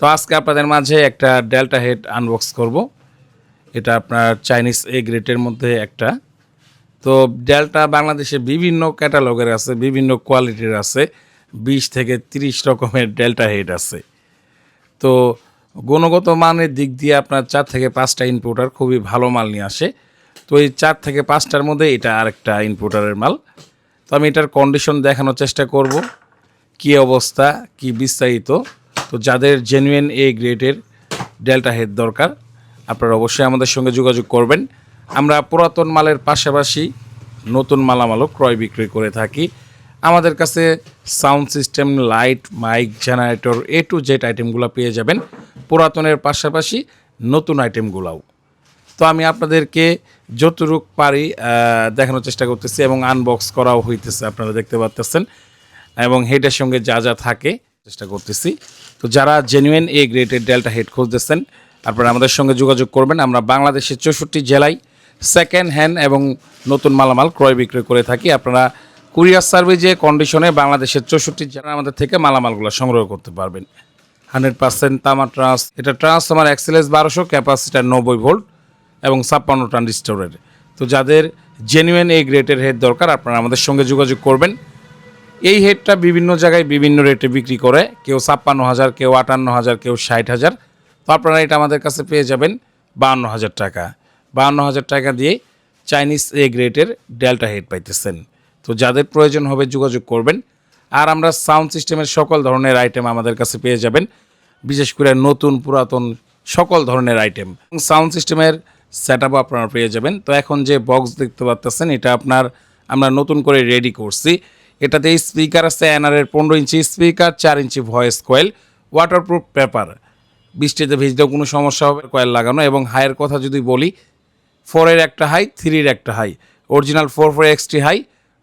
তো আজকে আপনাদের মাঝে একটা ডেল্টা হেড আনবক্স করব। এটা আপনার চাইনিজ এ গ্রেটের মধ্যে একটা। তো ডেল্টা বাংলাদেশে বিভিন্ন ক্যাটালগের আছে, বিভিন্ন কোয়ালিটির আছে, বিশ থেকে তিরিশ রকমের ডেল্টা হেড আছে। তো গুণগত মানের দিক দিয়ে আপনার চার থেকে পাঁচটা ইনপুটার খুবই ভালো মাল নিয়ে আসে। তো এই চার থেকে পাঁচটার মধ্যে এটা আরেকটা ইনপুটারের মাল। তো আমি এটার কন্ডিশন দেখানোর চেষ্টা করব। কি অবস্থা, কি বিস্তারিত তো যাদের জেনুইন এ গ্রেডের ডেল্টা হেড দরকার, আপনারা অবশ্যই আমাদের সঙ্গে যোগাযোগ করবেন। আমরা পুরাতন মালের পাশাপাশি নতুন মালামালও ক্রয় বিক্রয় করে থাকি। আমাদের কাছে sound system light mic generator A to Z আইটেমগুলো পেয়ে যাবেন। পুরাতনের পাশাপাশি নতুন আইটেমগুলোও তো আমি আপনাদেরকে যতটুক পারি দেখানোর চেষ্টা করতেছি এবং আনবক্স করাও হইতেছে, আপনারা দেখতে পাচ্তেছেন এবং হেডের সঙ্গে যা যা থাকে চেষ্টা করতেছি। তো যারা জেনুইন এ গ্রেডের ডেল্টা হেড খুঁজতেছেন, আপনারা আমাদের সঙ্গে যোগাযোগ করবেন। আমরা বাংলাদেশের চৌষট্টি জেলায় সেকেন্ড হ্যান্ড এবং নতুন মালামাল ক্রয় বিক্রয় করে থাকি। আপনারা কুরিয়ার সার্ভিসে কন্ডিশনে বাংলাদেশের চৌষট্টি জেলা আমাদের থেকে মালামালগুলো সংগ্রহ করতে পারবেন। হান্ড্রেড পার্সেন্ট তামা ট্রান্স এটা ট্রান্সফর্মার এক্সেলেস বারোশো ক্যাপাসিটার নব্বই ভোল্ট এবং ছাপ্পান্ন ট্রানজিস্টরের তো যাদের জেনুইন এই গ্রেটের হেড দরকার, আপনারা আমাদের সঙ্গে যোগাযোগ করবেন। এই হেডটা বিভিন্ন জায়গায় বিভিন্ন রেটে বিক্রি করে। কেউ ছাপ্পান্ন হাজার, কেউ আটান্ন হাজার, কেউ ষাট হাজার। তো আপনারা এটা আমাদের কাছে পেয়ে যাবেন বাহান্ন হাজার টাকা। বাহান্ন হাজার টাকা দিয়ে চাইনিজ এ গ্রেটের ডেল্টা হেড পাইতেছেন। তো যাদের প্রয়োজন হবে যোগাযোগ করবেন। আর আমরা সাউন্ড সিস্টেমের সকল ধরনের আইটেম আমাদের কাছে পেয়ে যাবেন। বিশেষ করে নতুন, পুরাতন সকল ধরনের আইটেম সাউন্ড সিস্টেমের সেট আপও আপনারা পেয়ে যাবেন। তো এখন যে বক্স দেখতে পাচ্তেছেন, এটা আপনার আমরা নতুন করে রেডি করছি। এটাতে স্পিকার আছে এনআরের পনেরো ইঞ্চি স্পিকার, চার ইঞ্চি ভয়েস কয়েল ওয়াটারপ্রুফ পেপার বৃষ্টিতে ভিজলেও কোনো সমস্যা হবে কয়েল লাগানো এবং হাইয়ের কথা যদি বলি ফোরের একটা হাই থ্রির একটা high original four four XT high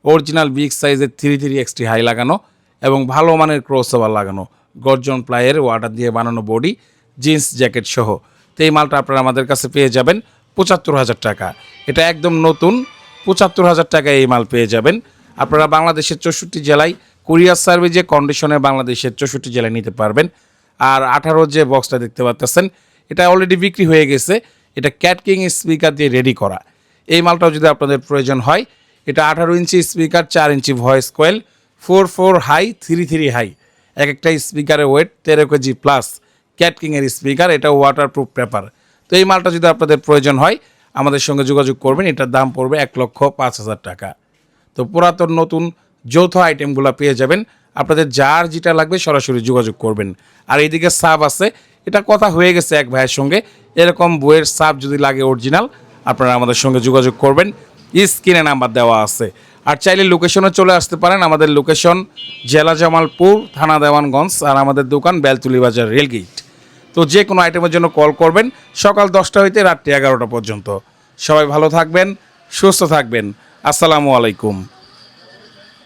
original big সাইজের থ্রি থ্রি এক্সটি হাই লাগানো এবং ভালো মানের ক্রস ওভার লাগানো। গর্জন প্লাইয়ের ওয়াটার দিয়ে বানানো বডি জিন্স জ্যাকেট সহ। তো এই মালটা আপনারা আমাদের কাছে পেয়ে যাবেন পঁচাত্তর হাজার টাকা। এটা একদম নতুন, পঁচাত্তর হাজার টাকায় এই মাল পেয়ে যাবেন। আপনারা বাংলাদেশের চৌষট্টি জেলায় কুরিয়ার সার্ভিসে কন্ডিশনে বাংলাদেশের চৌষট্টি জেলায় নিতে পারবেন। আর আঠারো যে বক্সটা দেখতে পাচ্তেছেন এটা অলরেডি বিক্রি হয়ে গেছে। এটা ক্যাটকিং স্পিকার দিয়ে রেডি করা। এই মালটাও যদি আপনাদের প্রয়োজন হয়, এটা আঠারো ইঞ্চি স্পিকার চার inch voice coil four four high three three high এক একটা স্পিকারের ওয়েট তেরো কেজি প্লাস ক্যাটকিংয়ের স্পিকার এটা ওয়াটারপ্রুফ পেপার তো এই মালটা যদি আপনাদের প্রয়োজন হয়, আমাদের সঙ্গে যোগাযোগ করবেন। এটার দাম পড়বে এক লক্ষ পাঁচ হাজার টাকা। তো পুরাতন নতুন যৌথ আইটেমগুলো পেয়ে যাবেন। আপনাদের যার যেটা লাগবে সরাসরি যোগাযোগ করবেন। আর এইদিকে সাব আছে। এটা কথা হয়ে গেছে এক ভাইয়ের সঙ্গে। এরকম বইয়ের সাব যদি লাগে অরিজিনাল, আপনারা আমাদের সঙ্গে যোগাযোগ করবেন। স্ক্রিনে নাম্বার দেওয়া আছে। আর চাইলে লোকেশনে চলে আসতে পারেন। আমাদের লোকেশন জেলা জামালপুর, থানা দেওয়ানগঞ্জ আর আমাদের দোকান বেলতুলি বাজার রেলগেট। তো যে কোনো আইটেমের জন্য কল করবেন। সকাল দশটা হইতে রাত্রি এগারোটা পর্যন্ত। সবাই ভালো থাকবেন, সুস্থ থাকবেন। আসসালামু আলাইকুম